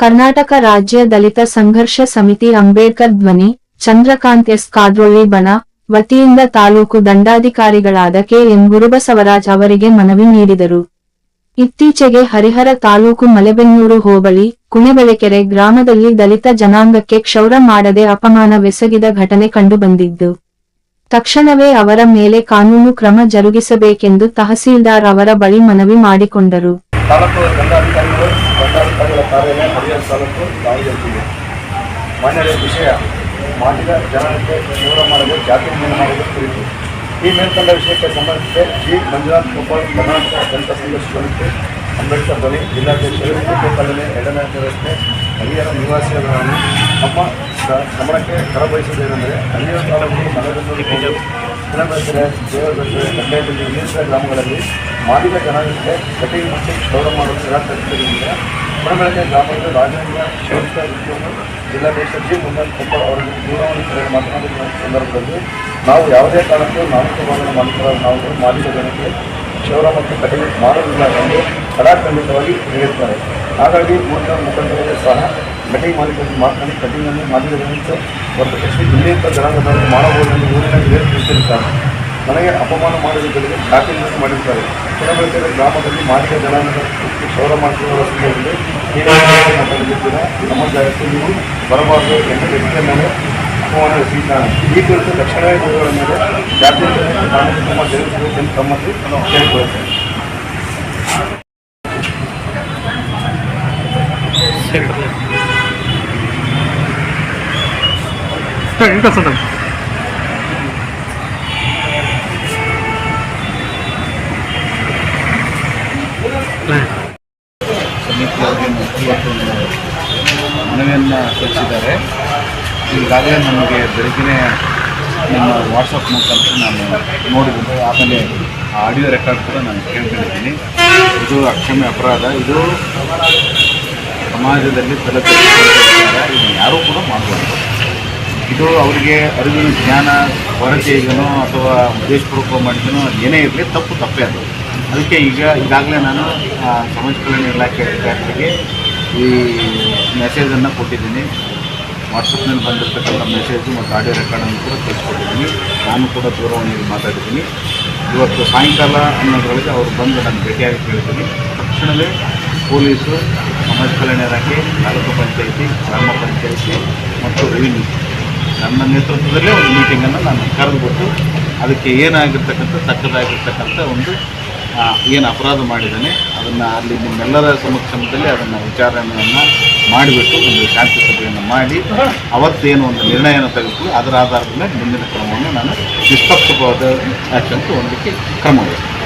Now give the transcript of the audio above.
ಕರ್ನಾಟಕ ರಾಜ್ಯ ದಲಿತ ಸಂಘರ್ಷ ಸಮಿತಿ ಅಂಬೇಡ್ಕರ್ ಧ್ವನಿ, ಚಂದ್ರಕಾಂತ್ ಎಸ್ ಕಾದ್ರೊಳ್ಳಿ ಬಣ, ವತಿಯಿಂದ ತಾಲೂಕು ದಂಡಾಧಿಕಾರಿಗಳಾದ ಕೆ ಎಂ ಗುರುಬಸವರಾಜ್ ಅವರಿಗೆ ಮನವಿ ನೀಡಿದರು. ಇತ್ತೀಚೆಗೆ ಹರಿಹರ ತಾಲೂಕು ಮಲೆಬೆನ್ನೂರು ಹೋಬಳಿ, ಕುಣೆಬೆಳೆಕೆರೆ ಗ್ರಾಮದಲ್ಲಿ ದಲಿತ ಜನಾಂಗಕ್ಕೆ ಕ್ಷೌರ ಮಾಡದೆ ಅಪಮಾನವೆಸಗಿದ ಘಟನೆ ಕಂಡುಬಂದಿದ್ದು, ತಕ್ಷಣವೇ ಅವರ ಮೇಲೆ ಕಾನೂನು ಕ್ರಮ ಜರುಗಿಸಬೇಕೆಂದು ತಹಸೀಲ್ದಾರ್ ಅವರ ಬಳಿ ಮನವಿ ಮಾಡಿಕೊಂಡರು. ಹರಿಹರ ತಾಲೂಕು ದಾವಣಗೆರೆ ಜಿಲ್ಲೆ. ಮಾನ್ಯರ ವಿಷಯ ಮಾಡಿದ ಜನರಿಗೆ ದೂರ ಮಾಡಲು, ಜಾತಿ ನೇಮಕ ಮಾಡಲು ಕುರಿತು ಈ ಮೇಲ್ಕಂಡ ವಿಷಯಕ್ಕೆ ಸಂಬಂಧಿಸಿದ ಜಿ. ಮಂಜುನಾಥ್ ಗೋಪಾಲ್, ಕರ್ನಾಟಕ ಜನತಾ ಸಂಘರ್ಷ ಸಮಿತಿ, ಅಂಬೇಡ್ಕರ್ ಧ್ವನಿ ಜಿಲ್ಲಾಧ್ಯಕ್ಷರು ಕಾಲೋನಿ ಎರಡನೇ ರಸ್ತೆ ಹರಿಹರ ನಿವಾಸಿಗಳನ್ನು ನಮ್ಮ ಗಮನಕ್ಕೆ ಕರಬಯಸುವುದೇನೆಂದರೆ ಹರಿಹರ ತಾಲೂಕು ಮನೆಬೆನ್ನೂರು ಕುಣಬೆಕೆರೆ ದೇವರಗಟ್ಟೆ ಗಡ್ಡೆಯಲ್ಲಿ ಇನ್ನಿತರ ಗ್ರಾಮಗಳಲ್ಲಿ ಮಾದಿಗ ಜನಾಂಗಕ್ಕೆ ಕಟಿಂಗ್ ಮತ್ತು ಗೌರವ ಮಾಡಲು ನಿರಾಕರಿಸಿದ್ದರಿಂದ ಕುಣಬೆಳಕೆ ಗ್ರಾಮದ ರಾಜೇಂದ್ರ ಶೋಧಿತ ಉದ್ಯೋಗ ಜಿಲ್ಲಾಧ್ಯಕ್ಷ ಜಿ ಮುಂದನ್ ಕೊಪ್ಪಳ ಅವರಿಗೆ ದೂರವಾಣಿ ಕರೆ ಮಾತನಾಡಿದ ಸಂದರ್ಭದಲ್ಲಿ ನಾವು ಯಾವುದೇ ಕಾರಣಕ್ಕೂ ನಾಲ್ಕು ಮಾಡಿದ ನಾವು ಮಾಡಿದ ಜನಕ್ಕೆ ಕ್ಷೌರ ಮತ್ತು ಕಟಿಂಗ್ ಮಾಡುವುದಿಲ್ಲ ಎಂದು ಕಡಾಖಂಡಿತವಾಗಿ ಹೇಳಿರ್ತಾರೆ ಹಾಗಾಗಿ ಮೂಲ ಮುಖಂಡರಿಗೆ ಸಹ ಕಟಿಂಗ್ ಮಾಲೀಕರಿಗೆ ಮಾತನಾಡಿ ಕಟಿಂಗನ್ನು ಜನಕ್ಕೆ ಹೊರತುಪಡಿಸಿ ಇನ್ನಿತರ ಜನಾಂಗದವರು ಮಾಡಬಹುದೆಂದು ಊರಿನ ಹಿರಿಯರು ನನಗೆ ಅಪಮಾನ ಮಾಡಿರುವುದರಿಗೆ ದಾಖಲೆ ಮಾಡಿರ್ತಾರೆ ಕೆಲವು ಗ್ರಾಮದಲ್ಲಿ ಮಾಡಿದ ಜನಾಂಗದ ಕ್ಷೌರ ಮಾಡಿರುವ ಸಂದರ್ಭದಲ್ಲಿ ನಮ್ಮ ಜಾಗಕ್ಕೆ ನೀವು ಬರಬಾರದು ಎಂದು ವ್ಯಕ್ತಿಯ ಮೇಲೆ ಅಪಮಾನ ಎಸಗಿದ್ದಾನೆ ಈ ಕುರಿತು ತಕ್ಷಣವೇ ಗುರುಗಳ ಮೇಲೆ ಜಾತಿ ಕಾನೂನು ಕ್ರಮ ಜರುಗಿಸಬೇಕೆಂದು ತಮ್ಮಲ್ಲಿ ಕೇಳಿಕೊಳ್ಳುತ್ತೇನೆ ఇంకా చూడండి ಮನವಿಯನ್ನು ಸಲ್ಲಿಸಿದ್ದಾರೆ. ಈಗಾಗಲೇ ನಮಗೆ ಬೆಳಗ್ಗೆ ನಿಮ್ಮ ವಾಟ್ಸಪ್ ಮುಖಾಂತರ ನಾನು ನೋಡಿದ್ದೀನಿ ಆಮೇಲೆ ಆ ಆಡಿಯೋ ರೆಕಾರ್ಡ್ ಕೂಡ ನಾನು ಕೇಳ್ಕೊಂಡಿದ್ದೀನಿ. ಇದು ಅಕ್ಷಮ್ಯ ಅಪರಾಧ. ಇದು ಸಮಾಜದಲ್ಲಿ ತಲೆ ಇದನ್ನು ಯಾರೂ ಕೂಡ ಮಾಡಬಾರ್ದು. ಇದು ಅವರಿಗೆ ಅರಿವಿನ ಜ್ಞಾನ ಕೊರತೆ ಇದನೋ ಅಥವಾ ಉದ್ದೇಶಪೂರ್ವಕ ಮಾಡಿದನೋ ಅದು ಏನೇ ಇರಲಿ ತಪ್ಪು ತಪ್ಪೇ ಅದು. ಅದಕ್ಕೆ ಈಗ ಈಗಾಗಲೇ ನಾನು ಸಮಾಜ ಕಲ್ಯಾಣ ಇಲಾಖೆ ಅಧಿಕಾರಿಗಳಿಗೆ ಈ ಮೆಸೇಜನ್ನು ಕೊಟ್ಟಿದ್ದೀನಿ. ವಾಟ್ಸಪ್ನಲ್ಲಿ ಬಂದಿರತಕ್ಕಂಥ ಮೆಸೇಜು ಮತ್ತು ಆಡಿಯೋ ರೆಕಾರ್ಡನ್ನು ಕೂಡ ಕಳಿಸ್ಕೊಟ್ಟಿದ್ದೀನಿ. ನಾನು ಕೂಡ ದೂರವಾಣಿಯಲ್ಲಿ ಮಾತಾಡಿದ್ದೀನಿ. ಇವತ್ತು ಸಾಯಂಕಾಲ ಅನ್ನೋದ್ರೊಳಗೆ ಅವರು ಬಂದು ನಾನು ಭೇಟಿಯಾಗಿ ಕೇಳಿದ್ದೀನಿ ತಕ್ಷಣವೇ ಪೊಲೀಸು, ಸಮಾಜ ಕಲ್ಯಾಣ ಇಲಾಖೆ, ತಾಲೂಕು ಪಂಚಾಯಿತಿ, ಗ್ರಾಮ ಪಂಚಾಯಿತಿ ಮತ್ತು ರೆವಿನ್ಯೂ ನನ್ನ ನೇತೃತ್ವದಲ್ಲೇ ಒಂದು ಮೀಟಿಂಗನ್ನು ನಾನು ಕರೆದುಬಿಟ್ಟು ಅದಕ್ಕೆ ಏನಾಗಿರ್ತಕ್ಕಂಥ ತಕ್ಕದಾಗಿರ್ತಕ್ಕಂಥ ಒಂದು ಏನು ಅಪರಾಧ ಮಾಡಿದ್ದಾನೆ, ಅದನ್ನು ಅಲ್ಲಿ ನಿಮ್ಮೆಲ್ಲರ ಸಮಕ್ಷಮದಲ್ಲಿ ಅದನ್ನು ವಿಚಾರಣೆಯನ್ನು ಮಾಡಿಬಿಟ್ಟು ಒಂದು ಶಾಂತಿ ಸಭೆಯನ್ನು ಮಾಡಿ, ಅವತ್ತೇನು ಒಂದು ನಿರ್ಣಯವನ್ನು ತೆಗೆದುಕೊಂಡು ಅದರ ಆಧಾರದ ಮೇಲೆ ಮುಂದಿನ ಕ್ರಮವನ್ನು ನಾನು ನಿಷ್ಪಕ್ಷಪಾತ ಆಕ್ಷನ್ ತಗೊಂಡಕ್ಕೆ ಕ್ರಮ ವಹಿಸ್ತೀನಿ.